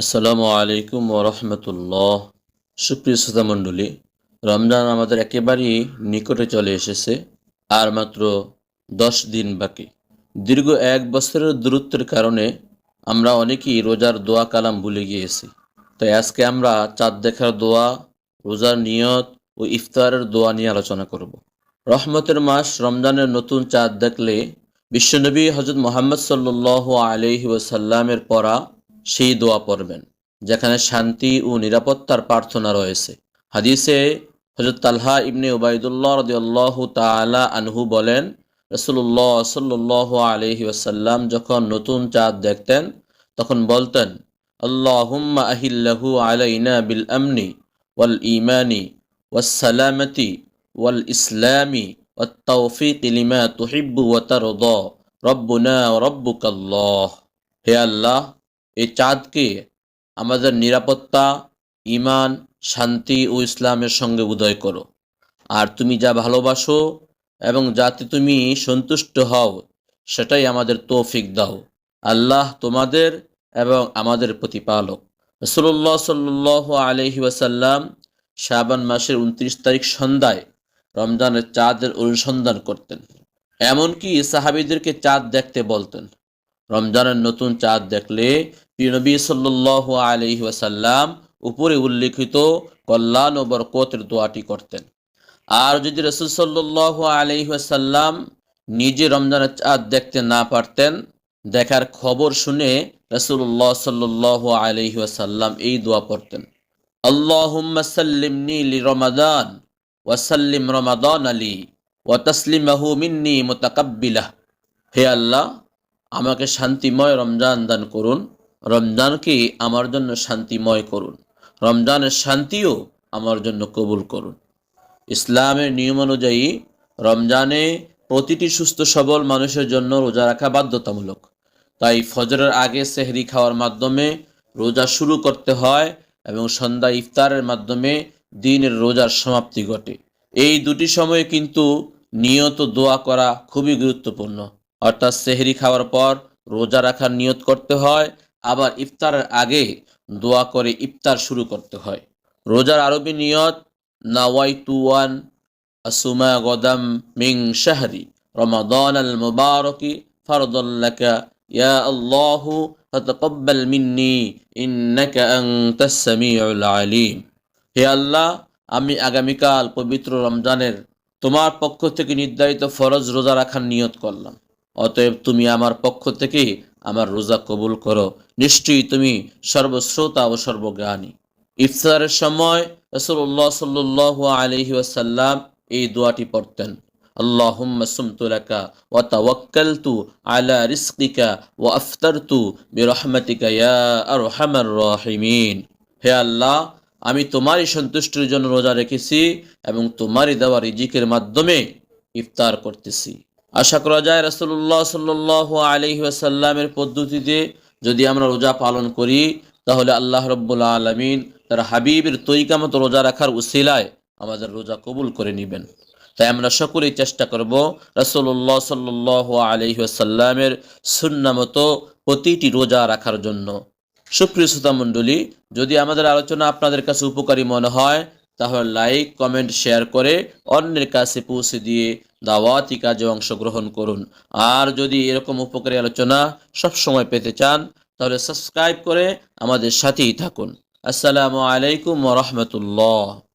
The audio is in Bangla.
আসসালামু আলাইকুম ওরহমতুল্লাহ সুপ্রিয় শ্রোতা মণ্ডলী, রমজান আমাদের একেবারেই নিকটে চলে এসেছে, আর মাত্র দশ দিন বাকি। দীর্ঘ এক বছরের দূরত্বের কারণে আমরা অনেকেই রোজার দোয়া কালাম ভুলে গিয়েছি। তাই আজকে আমরা চাঁদ দেখার দোয়া, রোজার নিয়ত ও ইফতারের দোয়া নিয়ে আলোচনা করব। রহমতের মাস রমজানের নতুন চাঁদ দেখলে বিশ্বনবী হজরত মোহাম্মদ সাল্লাহ আলহি ওসাল্লামের পড়া সেই দোয়া পড়বেন যেখানে শান্তি ও নিরাপত্তার প্রার্থনা রয়েছে হাদিসে হজরত তালহা ইবনে ওবায়দুল্লাহ রদিয়াল্লাহ তালা আনহু বলেন রসুল্লাহ সাল্লাহ আলহি ওসাল্লাম যখন নতুন চাঁদ দেখতেন তখন বলতেন আল্লাহুম্মা আহিল্লাহু আলাইনা বিল আমনি ওয়াল ইমানি ওয়াসালামতি ওয়াল ইসলামি والتوفيق لما تحب وترضى ربنا وربك الله হে আল্লাহ এই চাঁদকে আমাদের নিরাপত্তা ইমান শান্তি ও ইসলামের সঙ্গে উদয় করো। আর তুমি যা ভালোবাসো এবং যাতে তুমি সন্তুষ্ট হও, সেটাই আমাদের তৌফিক দাও। আল্লাহ তোমাদের এবং আমাদের প্রতিপালক। রসুল্লাহ সাল্লাহ আলহি ওয়াসাল্লাম শাবান মাসের উনত্রিশ তারিখ সন্ধ্যায় রমজানের চাঁদের অনুসন্ধান করতেন। এমনকি সাহাবিদেরকে চাঁদ দেখতে বলতেন। রমজানের নতুন চাঁদ দেখলে নবী সাল্লাহ আলহি ওয়াসাল্লাম উপরে উল্লেখিত কল্যাণ ও বরকতের দোয়াটি করতেন। আর যদি রসুল সাল্লাহ আলহি ওয়াসাল্লাম নিজে রমজানের চাঁদ দেখতে না পারতেন, দেখার খবর শুনে রসুল্লাহ সাল্লাহ আলহি ওয়াসাল্লাম এই দোয়া পড়তেন লি রমাদান ওয়াসাল্লিম রমাদান আলী ওয়াতসলিমাহু মিন্নি মোতাকাব্বিলাহ। হে আল্লাহ আমাকে শান্তিময় রমজান দান করুন। রমজানকে আমার জন্য শান্তিময় করুন। রমজানের শান্তিও আমার জন্য কবুল করুন। ইসলামের নিয়ম অনুযায়ী রমজানে প্রতিটি সুস্থ সবল মানুষের জন্য রোজা রাখা বাধ্যতামূলক। তাই ফজরের আগে সেহরি খাওয়ার মাধ্যমে রোজা শুরু করতে হয় এবং সন্ধ্যা ইফতারের মাধ্যমে দিনের রোজার সমাপ্তি ঘটে। এই দুটি সময়ে কিন্তু নিয়ত দোয়া করা খুবই গুরুত্বপূর্ণ। অর্থাৎ সেহরি খাওয়ার পর রোজা রাখার নিয়ত করতে হয়, আবার ইফতারের আগে দোয়া করে ইফতার শুরু করতে হয়। রোজার আরবি নিয়ত নাওয়াই টুয়ান আসুমা গদাম মিং শাহরি, রমাদান আল মুবারকি ফরদুল্লাকা ইয়া আল্লাহু ফাতাকাব্বাল মিন্নি, ইন্নাকা আনতাস সামিউল আলিম। হে আল্লাহ, আমি আগামীকাল পবিত্র রমজানের তোমার পক্ষ থেকে নির্ধারিত ফরজ রোজা রাখার নিয়ত করলাম। অতএব তুমি আমার পক্ষ থেকে আমার রোজা কবুল করো নিশ্চয়ই তুমি সর্বশ্রোতা ও সর্বজ্ঞানী ইফতারের সময় রসুল্লাহ সাল্লাহ আলহি ওয়াসাল্লাম এই দোয়াটি পড়তেন اللهم سمت لك وتوكلت على رزقك وأفطرت برحمتك يا أرحم الراحمين হে আল্লাহ আমি তোমারই সন্তুষ্টির জন্য রোজা রেখেছি এবং তোমারই দেওয়া রিজিকের মাধ্যমে ইফতার করতেছি আশা করা যায় রসুল্লাহ সাল্লাহ আলহি আসাল্লামের পদ্ধতিতে যদি আমরা রোজা পালন করি, তাহলে আল্লাহ রব্বুল্লা আলমিন তার হাবিবের তৈকা মতো রোজা রাখার উসিলায় আমাদের রোজা কবুল করে নেবেন। তাই আমরা সকলেই চেষ্টা করব রসুল্লাহ সাল্লাহ আলহি আসাল্লামের সুন্না মতো প্রতিটি রোজা রাখার জন্য। সুপ্রিয় শ্রোতা মণ্ডলী, যদি আমাদের আলোচনা আপনাদের কাছে উপকারী মনে হয় তাহলে লাইক কমেন্ট শেয়ার করে অন্যের কাছে পৌঁছে দিয়ে দাওয়াতি কাজে অংশগ্রহণ করুন। আর যদি এরকম উপকারী আলোচনা সব সময় পেতে চান, তাহলে সাবস্ক্রাইব করে আমাদের সাথেই থাকুন। আসসালামু আলাইকুম রহমতুল্লাহ।